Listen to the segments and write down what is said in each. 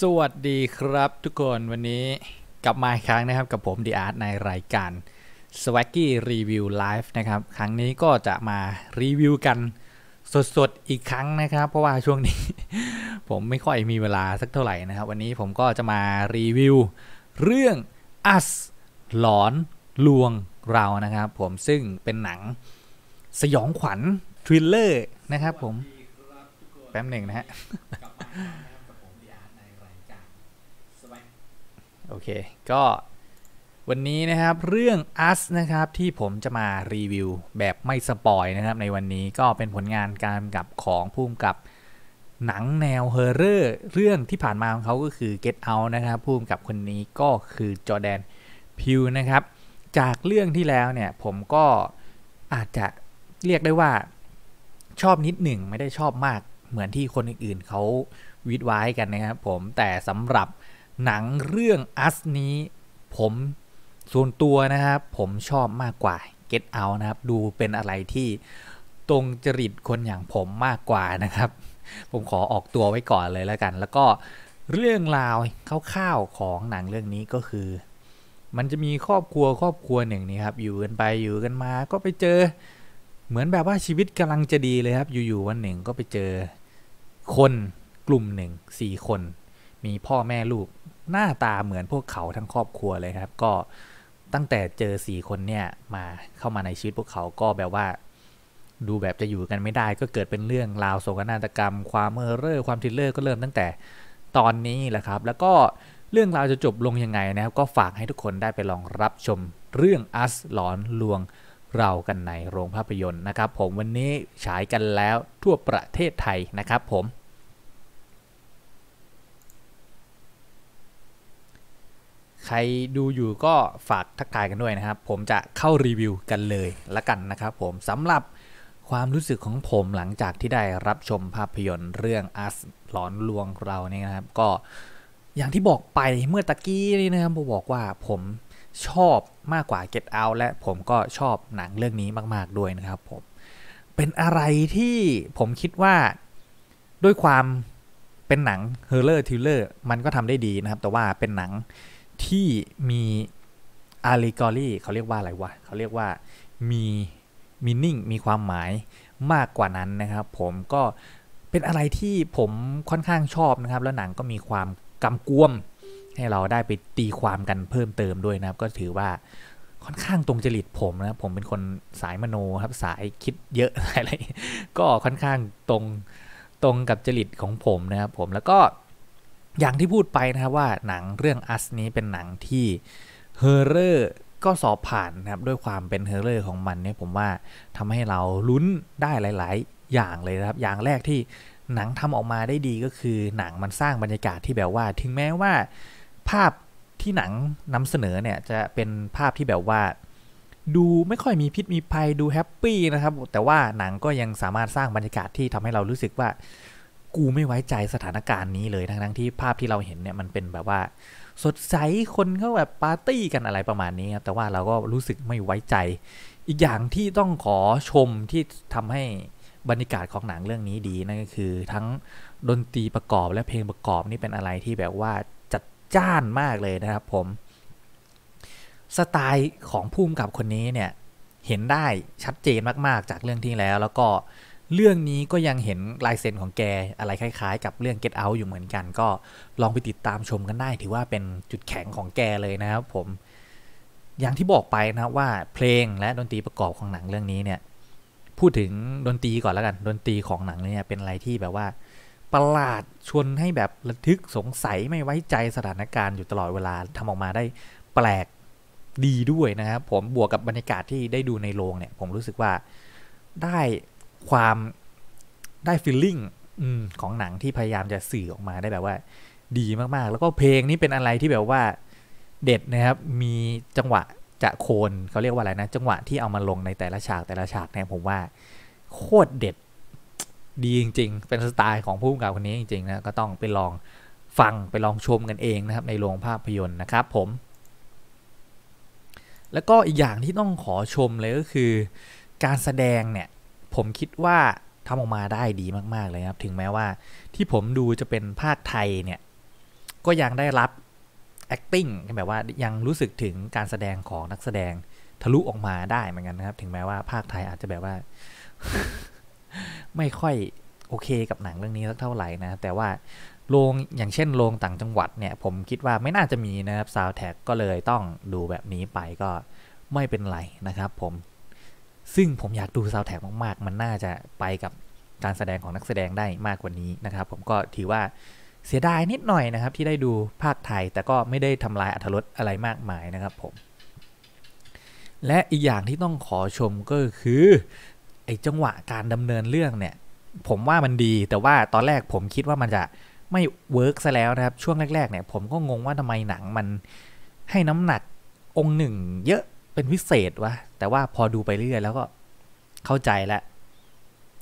สวัสดีครับทุกคนวันนี้กลับมาอีกครั้งนะครับกับผมดีอาร์ตในรายการ Swaggy Review Live นะครับ ครั้งนี้ก็จะมารีวิวกันสดๆ อีกครั้งนะครับ เพราะว่าช่วงนี้ ผมไม่ค่อยมีเวลาสักเท่าไหร่นะครับ วันนี้ผมก็จะมารีวิว เรื่อง Us หลอนลวงเรานะครับ ผมซึ่งเป็นหนังสยองขวัญทริลเลอร์นะครับผมแป๊บหนึ่งนะฮะ โอเค ก็วันนี้นะครับเรื่อง Us นะครับที่ผมจะมารีวิวแบบไม่สปอยนะครับ ในวันนี้ก็เป็นผลงานการกับของผู้กำกับหนังแนวเฮอร์เรอร์เรื่องที่ผ่านมาของเขาก็คือ Get Out นะครับผู้กำกับคนนี้ก็คือจอแดนพิวนะครับ จากเรื่องที่แล้วเนี่ยผมก็อาจจะเรียกได้ว่าชอบนิดหนึ่งไม่ได้ชอบมากเหมือนที่คนอื่นๆเขาวิดไว้กันนะครับผมแต่สำหรับ หนังเรื่อง Us นี้ผมส่วนตัวนะครับ ผมชอบมากกว่า Get Out นะครับ ดูเป็นอะไรที่ตรงจริตคนอย่างผมมากกว่านะครับ ผมขอออกตัวไว้ก่อนเลยแล้วกัน แล้วก็เรื่องราวคร่าวๆของหนังเรื่องนี้ก็คือ มันจะมีครอบครัวครอบครัวหนึ่งนี่ครับอยู่กันไปอยู่กันมาก็ไปเจอ เหมือนแบบว่าชีวิตกำลังจะดีเลยครับ อยู่ๆวันหนึ่งก็ไปเจอคนกลุ่มหนึ่งสี่คน มีพ่อแม่ลูกหน้าตาเหมือนพวกเขาทั้งครอบครัวเลยครับ ก็ตั้งแต่เจอสี่คนเนี่ยมาเข้ามาในชีวิตพวกเขาก็แบบว่า ดูแบบจะอยู่กันไม่ได้ก็เกิดเป็นเรื่องราวโศกนาฏกรรม ความเมอเรอร์ความทิลเลอร์ก็เริ่มตั้งแต่ตอนนี้แหละครับ แล้วก็เรื่องราวจะจบลงยังไงนะครับ ก็ฝากให้ทุกคนได้ไปลองรับชมเรื่องอัสหลอนลวงเรากันในโรงภาพยนตร์นะครับ ผมวันนี้ฉายกันแล้วทั่วประเทศไทยนะครับผม ใครดูอยู่ก็ฝากทักทายกันด้วยนะครับ ผมจะเข้ารีวิวกันเลยละกันนะครับผมสำหรับความรู้สึกของผมหลังจากที่ได้รับชมภาพยนตร์เรื่องอัสหลอนลวงเราเนี่ยนะครับ ก็อย่างที่บอกไปเมื่อตะกี้นี่นะครับผมบอกว่าผมชอบมากกว่า Get Out และผมก็ชอบหนังเรื่องนี้มาก ๆ ด้วยนะครับผมเป็นอะไรที่ผมคิดว่าด้วยความเป็นหนังเฮอร์เรอร์ทิลเลอร์มันก็ทำได้ดีนะครับ แต่ว่าเป็นหนัง ที่มีอาริกอรี่เขาเรียกว่าอะไรวะเขาเรียกว่ามีมีนิ่งมีความหมายมากกว่านั้นนะครับผมก็เป็นอะไรที่ผมค่อนข้างชอบนะครับ แล้วหนังก็มีความกำกวม ให้เราได้ไปตีความกันเพิ่มเติมด้วยนะครับ ก็ถือว่าค่อนข้างตรงจริตผมนะผมเป็นคนสายมโนครับสายคิดเยอะอะไรก็ค่อนข้างตรงตรงกับจริตของผมนะครับผมแล้วก็ อย่างที่พูดไปนะครับว่าหนังเรื่องอัสนี้เป็นหนังที่เฮอร์เรอร์ก็สอบผ่านนะครับด้วยความเป็นเฮอร์เรอร์ของมันเนี่ยผมว่าทำให้เราลุ้นได้หลาย ๆ อย่างเลยนะครับ อย่างแรกที่หนังทำออกมาได้ดีก็คือหนังมันสร้างบรรยากาศที่แบบว่า ถึงแม้ว่าภาพที่หนังนำเสนอเนี่ยจะเป็นภาพที่แบบว่า ดูไม่ค่อยมีพิษมีภัยดูแฮปปี้นะครับ แต่ว่าหนังก็ยังสามารถสร้างบรรยากาศที่ทำให้เรารู้สึกว่า กูไม่ไว้ใจสถานการณ์นี้เลยทั้งทั้งที่ภาพที่เราเห็นเนี่ยมันเป็นแบบว่า สดใสคนเขาแบบปาร์ตี้กันอะไรประมาณนี้ครับแต่ว่าเราก็รู้สึกไม่ไว้ใจ อีกอย่างที่ต้องขอชมที่ทำให้บรรยากาศของหนังเรื่องนี้ดีนั่นก็คือ ทั้งดนตรีประกอบและเพลงประกอบนี่เป็นอะไรที่แบบว่าจัดจ้านมากเลยนะครับผมสไตล์ของภูมิกับคนนี้เนี่ยเห็นได้ชัดเจนมากๆจากเรื่องที่แล้ว แล้วก็ เรื่องนี้ก็ยังเห็นลายเซ็นของแกอะไรคล้ายๆ กับเรื่อง Get Out อยู่เหมือนกัน ก็ลองไปติดตามชมกันได้ ถือว่าเป็นจุดแข็งของแกเลยนะครับผม อย่างที่บอกไปนะว่าเพลงและดนตรีประกอบของหนังเรื่องนี้เนี่ย พูดถึงดนตรีก่อนแล้วกัน ดนตรีของหนังเนี่ยเป็นอะไรที่แบบว่าประหลาดชวนให้แบบระทึกสงสัยไม่ไว้ใจสถานการณ์อยู่ตลอดเวลาทำออกมาได้แปลกดีด้วยนะครับผมบวกกับบรรยากาศที่ได้ดูในโรงเนี่ย ผมรู้สึกว่าได้ ความได้ฟีลลิ่งของหนังที่พยายามจะสื่อออกมาได้แบบว่า ดีมากๆ แล้วก็เพลงนี้เป็นอะไรที่แบบว่าเด็ดนะครับ มีจังหวะจะโคนเขาเรียกว่าอะไรนะ จังหวะที่เอามาลงในแต่ละฉากแต่ละฉากเนี่ยผมว่า โคตรเด็ด ดีจริง ๆ เป็นสไตล์ของผู้กำกับคนนี้จริงๆนะก็ต้องไปลองฟังไปลองชมกันเองนะครับ ในโรงภาพยนตร์นะครับผม แล้วก็อีกอย่างที่ต้องขอชมเลยก็คือ การแสดงเนี่ย ผมคิดว่าทำออกมาได้ดีมาก ๆ เลยครับ ถึงแม้ว่าที่ผมดูจะเป็นภาคไทยเนี่ย ก็ยังได้รับ acting แบบว่ายังรู้สึกถึงการแสดงของนักแสดงทะลุออกมาได้เหมือนกันนะครับ ถึงแม้ว่าภาคไทยอาจจะแบบว่า ไม่ค่อยโอเคกับหนังเรื่องนี้สักเท่าไหร่นะ แต่ว่าโรงอย่างเช่นโรงต่างจังหวัดเนี่ย ผมคิดว่าไม่น่าจะมีนะครับซาวแท็กก็เลยต้องดูแบบนี้ไปก็ไม่เป็นไรนะครับผม ซึ่งผมอยากดูซาวแท็กมากๆ มันน่าจะไปกับการแสดงของนักแสดงได้มากกว่านี้นะครับ ผมก็ถือว่าเสียดายนิดหน่อยนะครับ ที่ได้ดูภาคไทย แต่ก็ไม่ได้ทำลายอัธรสอะไรมากมายนะครับผม และอีกอย่างที่ต้องขอชมก็คือไอ้จังหวะการดำเนินเรื่องเนี่ย ผมว่ามันดีแต่ว่าตอนแรกผมคิดว่ามันจะไม่เวิร์กซะแล้วนะครับ ช่วงแรก ๆ เนี่ย ผมก็งงว่าทำไมหนังมันให้น้ำหนักองค์หนึ่ง เยอะ เป็นพิเศษวะแต่ว่าพอดูไปเรื่อยแล้วก็เข้าใจแล้ว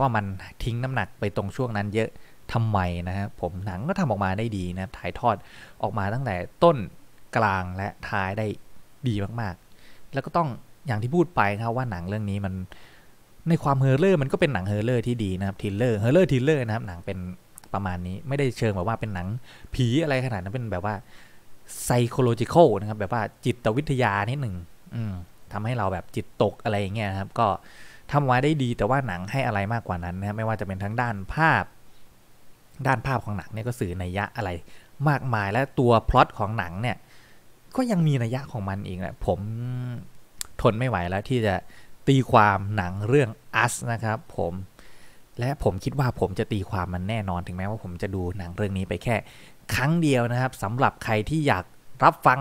ว่ามันทิ้งน้ำหนักไปตรงช่วงนั้นเยอะทำไมนะครับผมหนังก็ทำออกมาได้ดีนะถ่ายทอดออกมาตั้งแต่ต้นกลางและท้ายได้ดีมากๆ แล้วก็ต้องอย่างที่พูดไปครับว่าหนังเรื่องนี้มันในความเฮอร์เลอร์มันก็เป็นหนังเฮอร์เลอร์ที่ดีนะครับทิลเลอร์เฮอร์เลอร์ทิลเลอร์นะครับหนังเป็นประมาณนี้ไม่ได้เชิงแบบว่าเป็นหนังผีอะไรขนาดนั้นเป็นแบบว่าไซโคโลจิคอลนะครับแบบว่าจิตวิทยานิดหนึ่ง ทำให้เราแบบจิตตกอะไรอย่างเงี้ยครับ ก็ทำไว้ได้ดีแต่ว่าหนังให้อะไรมากกว่านั้นนะครับไม่ว่าจะเป็นทั้งด้านภาพ ด้านภาพของหนังเนี่ยก็สื่อนัยยะอะไร มากมายและตัวพล็อตของหนังเนี่ยก็ยังมีนัยยะของมันอีกแหละผมทนไม่ไหวแล้วที่จะตีความหนังเรื่อง us นะครับ ผมและผมคิดว่าผมจะตีความมันแน่นอนถึงแม้ว่าผมจะดูหนังเรื่องนี้ไปแค่ ครั้งเดียวนะครับสำหรับใครที่อยากรับฟัง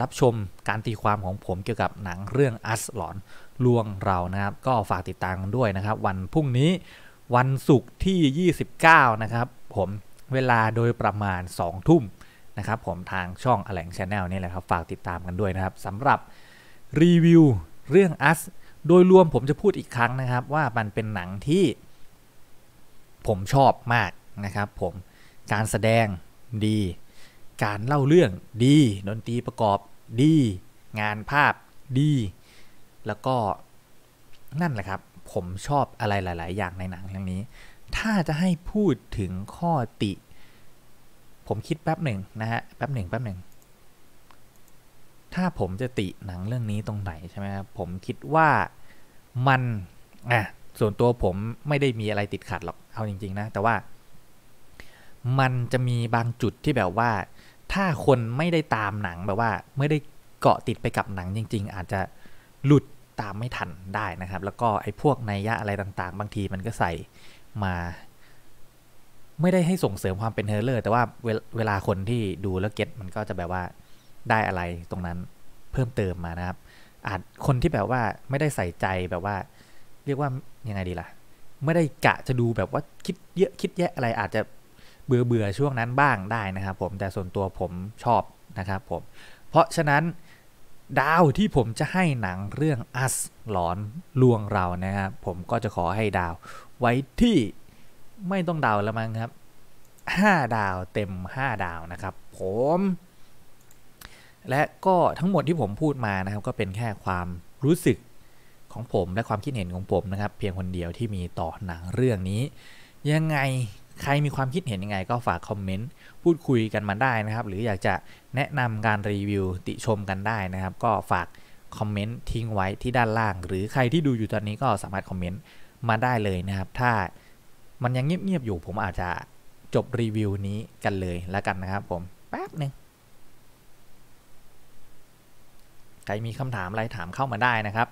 รับชมการตีความของผมเกี่ยวกับหนังเรื่องอัสหลอนลวงเรานะครับ ก็ฝากติดตามกันด้วยนะครับ วันพรุ่งนี้วันศุกร์ที่ 29 นะครับ ผมเวลาโดยประมาณ 2 ทุ่มนะครับ ผมทางช่องอแหลงชาแนลนี่แหละครับฝากติดตามกันด้วยนะครับสำหรับรีวิวเรื่องอัสโดยรวมผมจะพูดอีกครั้งนะครับ ว่ามันเป็นหนังที่ผมชอบมากนะครับ ผมการแสดงดี การเล่าเรื่องดีดนตรีประกอบดี งานภาพดี แล้วก็นั่นแหละครับ ผมชอบอะไรหลาย ๆ อย่างในหนังเรื่องนี้ ถ้าจะให้พูดถึงข้อติ ผมคิดแป๊บหนึ่งนะฮะแป๊บหนึ่งแป๊บหนึ่งถ้าผมจะติหนังเรื่องนี้ตรงไหนใช่ไหมครับผมคิดว่ามันอะส่วนตัวผมไม่ได้มีอะไรติดขัดหรอกเอาจริง ๆ นะ แต่ว่า มันจะมีบางจุดที่แบบว่า ถ้าคนไม่ได้ตามหนังแบบว่า ไม่ได้เกาะติดไปกับหนังจริง ๆ อาจจะหลุดตามไม่ทันได้นะครับ แล้วก็ไอ้พวกนัยยะอะไรต่างๆ บางทีมันก็ใส่มา ไม่ได้ให้ส่งเสริมความเป็นเฮอร์เลอร์ แต่ว่าเวลาคนที่ดูแล้วเก็ตมันก็จะแบบว่าได้อะไรตรงนั้นเพิ่มเติมมานะครับ อาจคนที่แบบว่าไม่ได้ใส่ใจแบบว่า เรียกว่ายังไงดีล่ะ ไม่ได้กะจะดูแบบว่าคิดเยอะคิดแยะอะไรอาจจะ เบื่อเบื่อช่วงนั้นบ้างได้นะครับผมแต่ส่วนตัวผมชอบนะครับผมเพราะฉะนั้นดาวที่ผมจะให้หนังเรื่องอัสหลอนลวงเรานะครับผมก็จะขอให้ดาว ไว้ที่ไม่ต้องดาวแล้วมั้งครับ 5 ดาวเต็ม 5 ดาวนะครับผมและก็ทั้งหมดที่ผมพูดมานะครับ ก็เป็นแค่ความรู้สึกของผมและความคิดเห็นของผมนะครับ เพียงคนเดียวที่มีต่อหนังเรื่องนี้ ยังไง ใครมีความคิดเห็นยังไงก็ฝากคอมเมนต์พูดคุยกันมาได้นะครับ หรืออยากจะแนะนำการรีวิวติชมกันได้นะครับ ก็ฝากคอมเมนต์ทิ้งไว้ที่ด้านล่าง หรือใครที่ดูอยู่ตอนนี้ก็สามารถคอมเมนต์มาได้เลยนะครับ ถ้ามันยังเงียบๆอยู่ผมอาจจะจบรีวิวนี้กันเลยแล้วกันนะครับผมแป๊บหนึ่งใครมีคำถามอะไรถามเข้ามาได้นะครับ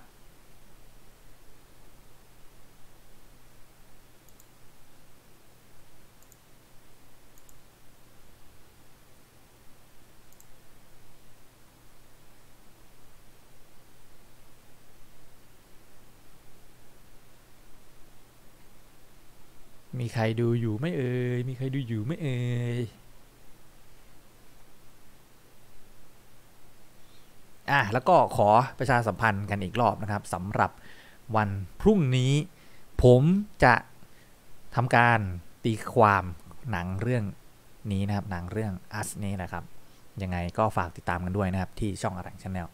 มีใครดูอยู่ไม่เอ่ย มีใครดูอยู่ไม่เอ่ย อะแล้วก็ขอประชาสัมพันธ์กันอีกรอบนะครับสำหรับวันพรุ่งนี้ ผมจะทำการตีความหนังเรื่องนี้นะครับ หนังเรื่องอัสนี้นะครับ ยังไงก็ฝากติดตามกันด้วยนะครับที่ช่องอรังชาแนล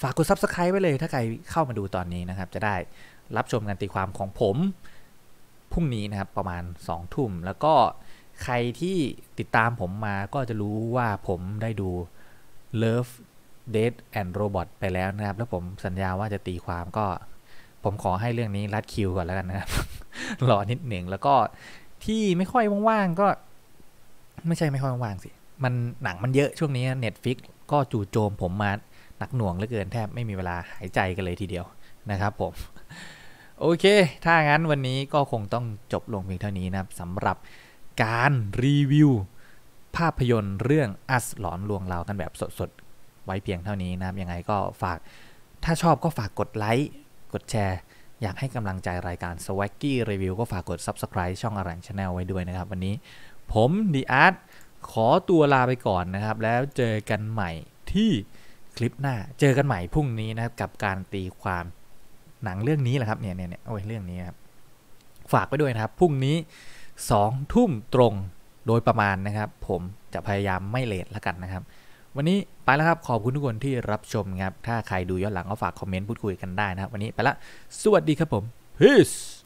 ฝากกด Subscribe ไว้เลยถ้าใครเข้ามาดูตอนนี้นะครับ จะได้รับชมการตีความของผม พรุ่งนี้นะครับประมาณ2ทุ่ม แล้วก็ใครที่ติดตามผมมาก็จะรู้ว่าผมได้ดู Love Death and Robot ไปแล้วนะครับ แล้วผมสัญญาว่าจะตีความก็ ผมขอให้เรื่องนี้รัดคิวก่อนแล้วกันนะครับ รอนิดหนึ่งแล้วก็ที่ไม่ค่อยว่างๆก็ ไม่ใช่ไม่ค่อยว่างๆสิ มันหนังมันเยอะช่วงนี้ Netflix ก็จู่โจมผมมาหนักหน่วงเหลือเกินแทบไม่มีเวลาหายใจกันเลยทีเดียวนะครับผม โอเค ถ้างั้นวันนี้ก็คงต้องจบลงเพียงเท่านี้นะครับสำหรับการรีวิว ภาพยนตร์เรื่องอัสหลอนลวงเรากันแบบสดๆ ไว้เพียงเท่านี้นะครับ ยังไงก็ฝาก ถ้าชอบก็ฝากกดไลค์ กดแชร์ อยากให้กำลังใจรายการ Swaggy Review ก็ฝากกด Subscribe ช่องอรังชาแนลไว้ด้วยนะครับ วันนี้ผมดีอาร์ตขอตัวลาไปก่อนนะครับ แล้วเจอกันใหม่ที่คลิปหน้า เจอกันใหม่พรุ่งนี้นะครับกับการตีความ หนังเรื่องนี้แหละครับเนี่ยเนี่ยเนี่ยโอ้ยเรื่องนี้ครับฝากไปด้วยนะครับพรุ่งนี้สองทุ่มตรงโดยประมาณนะครับ ผมจะพยายามไม่เลทแล้วกันนะครับ วันนี้ไปแล้วครับขอบคุณทุกคนที่รับชมครับ ถ้าใครดูย้อนหลังก็ฝากคอมเมนต์พูดคุยกันได้นะครับ วันนี้ไปละสวัสดีครับผม peace